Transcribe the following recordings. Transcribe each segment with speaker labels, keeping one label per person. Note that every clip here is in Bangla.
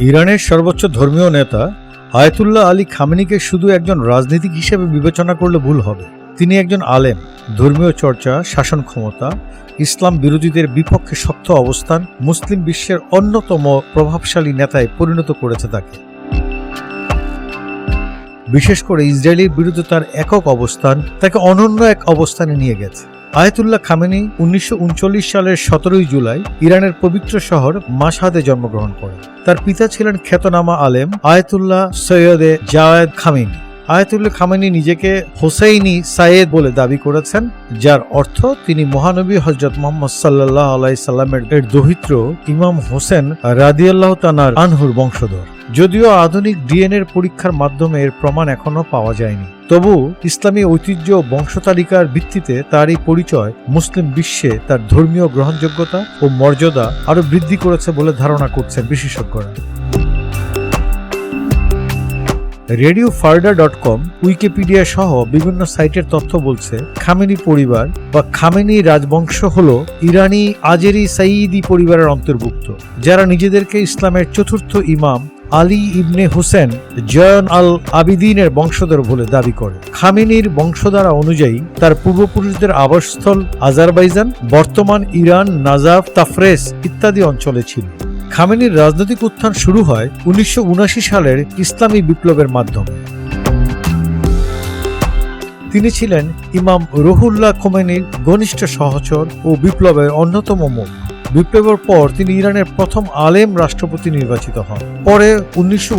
Speaker 1: ইরানের সর্বোচ্চ ধর্মীয় নেতা আয়তুল্লাহ আলী খামেনিকে শুধু একজন রাজনীতিক হিসেবে বিবেচনা করলে ভুল হবে। তিনি একজন আলেম, ধর্মীয় চর্চা, শাসন ক্ষমতা, ইসলাম বিরোধীদের বিপক্ষে শক্ত অবস্থান, মুসলিম বিশ্বের অন্যতম প্রভাবশালী নেতায় পরিণত করেছে তাকে। বিশেষ করে ইসরায়েলের বিরুদ্ধে তার একক অবস্থান তাকে অনন্য এক অবস্থানে নিয়ে গেছে। আয়াতুল্লাহ খামেনি উনিশশো উনচল্লিশ সালের সতেরোই জুলাই ইরানের পবিত্র শহর মাসাদে জন্মগ্রহণ করেন তার পিতা ছিলেন খ্যাতনামা আলেম আয়াতুল্লাহ সৈয়দে জাওয়েদ খামেনি। আয়াতুল্লাহ খামেনি নিজেকে হোসাইনি সাইয়েদ বলে দাবি করেছেন, যার অর্থ তিনি মহানবী হজরত মোহাম্মদ সাল্লাহ আলাই সাল্লামের এর দহিত্র ইমাম হোসেন রাদিয়াল্লাহ তানার আনহুর বংশধর। যদিও আধুনিক ডিএনএর পরীক্ষার মাধ্যমে এর প্রমাণ এখনও পাওয়া যায়নি। তবু ইসলামী ঐতিহ্য ও বংশতালিকার ভিত্তিতে তার এই পরিচয় মুসলিম বিশ্বে তার ধর্মীয় গ্রহণযোগ্যতা ও মর্যাদা আরও বৃদ্ধি করেছে বলে ধারণা করছেন বিশেষজ্ঞরা। Radio Farda dot com, Wikipedia সহ বিভিন্ন সাইটের তথ্য বলছে, খামেনি পরিবার বা খামেনি রাজবংশ হল ইরানি আজেরি সাইদি পরিবারের অন্তর্ভুক্ত, যারা নিজেদেরকে ইসলামের চতুর্থ ইমাম Ali ibn Hussein Zayn al আবিদিনের বংশধর বলে দাবি করে। খামেনির বংশধারা অনুযায়ী তার পূর্বপুরুষদের আবাসস্থল আজারবাইজান, বর্তমান ইরান, নাজাফ, তাফরেস ইত্যাদি অঞ্চলে ছিল। খামেনির রাজনৈতিক উত্থান শুরু হয় উনিশশো সালের ইসলামী বিপ্লবের মাধ্যমে। তিনি ছিলেন ইমাম রহুল্লাহ খোমেনির ঘনিষ্ঠ সহচর ও বিপ্লবের অন্যতম মুখ। বিপ্লবের পর তিনি ইরানের প্রথম আলেম রাষ্ট্রপতি নির্বাচিত হন। পরে উনিশশো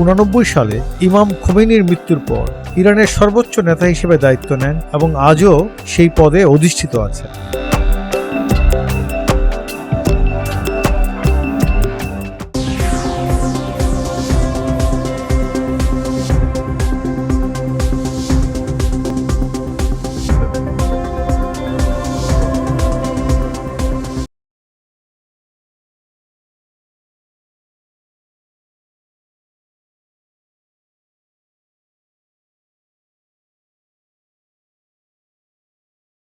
Speaker 1: সালে ইমাম খোমেনির মৃত্যুর পর ইরানের সর্বোচ্চ নেতা হিসেবে দায়িত্ব নেন এবং আজও সেই পদে অধিষ্ঠিত আছে